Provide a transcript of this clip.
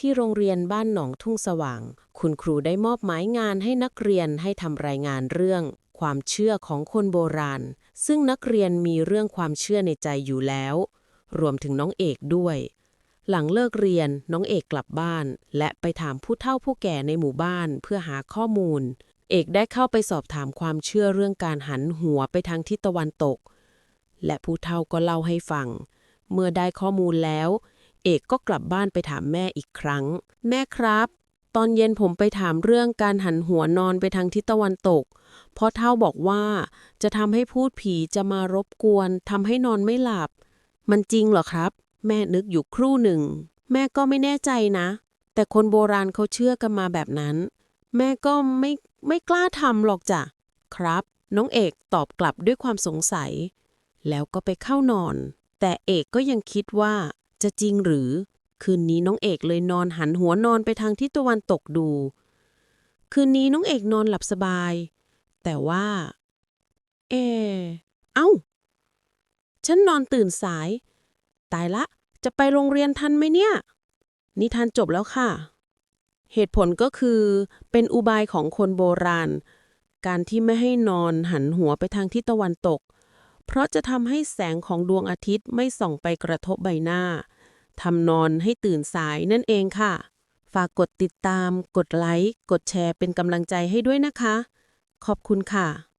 ที่โรงเรียนบ้านหนองทุ่งสว่าง คุณครูได้มอบหมายงานให้นักเรียนให้ทำรายงานเรื่องความเชื่อของคนโบราณ ซึ่งนักเรียนมีเรื่องความเชื่อในใจอยู่แล้ว รวมถึงน้องเอกด้วย หลังเลิกเรียนน้องเอกกลับบ้าน และไปถามผู้เฒ่าผู้แก่ในหมู่บ้านเพื่อหาข้อมูล เอกได้เข้าไปสอบถามความเชื่อเรื่องการหันหัวไปทางทิศตะวันตก และผู้เฒ่าก็เล่าให้ฟัง เมื่อได้ข้อมูลแล้ว เอกก็กลับบ้านไปถามแม่อีกครั้ง แม่ครับ ตอนเย็นผมไปถามเรื่องการหันหัวนอนไปทางทิศตะวันตก เพ่อเฒ่าบอกว่าจะทำให้พูดผีจะมารบกวนทำให้นอนไม่หลับ มันจริงเหรอครับ แม่นึกอยู่ครู่หนึ่ง แม่ก็ไม่แน่ใจนะ แต่คนโบราณเขาเชื่อกันมาแบบนั้น แม่ก็ไม่ไม่กล้าทำหรอกจ้ะครับ น้องเอกตอบกลับด้วยความสงสัย แล้วก็ไปเข้านอน แต่เอกก็ยังคิดว่า จะจริงหรือ คืนนี้น้องเอกเลยนอนหันหัวนอนไปทางทิศตะวันตกดู คืนนี้น้องเอกนอนหลับสบาย แต่ว่า เอ เอ้า ฉันนอนตื่นสาย ตายละ จะไปโรงเรียนทันไหมเนี่ย นิทานจบแล้วค่ะ เหตุผลก็คือเป็นอุบายของคนโบราณ การที่ไม่ให้นอนหันหัวไปทางทิศตะวันตกเพราะจะทำให้แสงของดวงอาทิตย์ไม่ส่องไปกระทบใบหน้า ทำนอนให้ตื่นสายนั่นเองค่ะ ฝากกดติดตาม กดไลค์ กดแชร์เป็นกำลังใจให้ด้วยนะคะ ขอบคุณค่ะ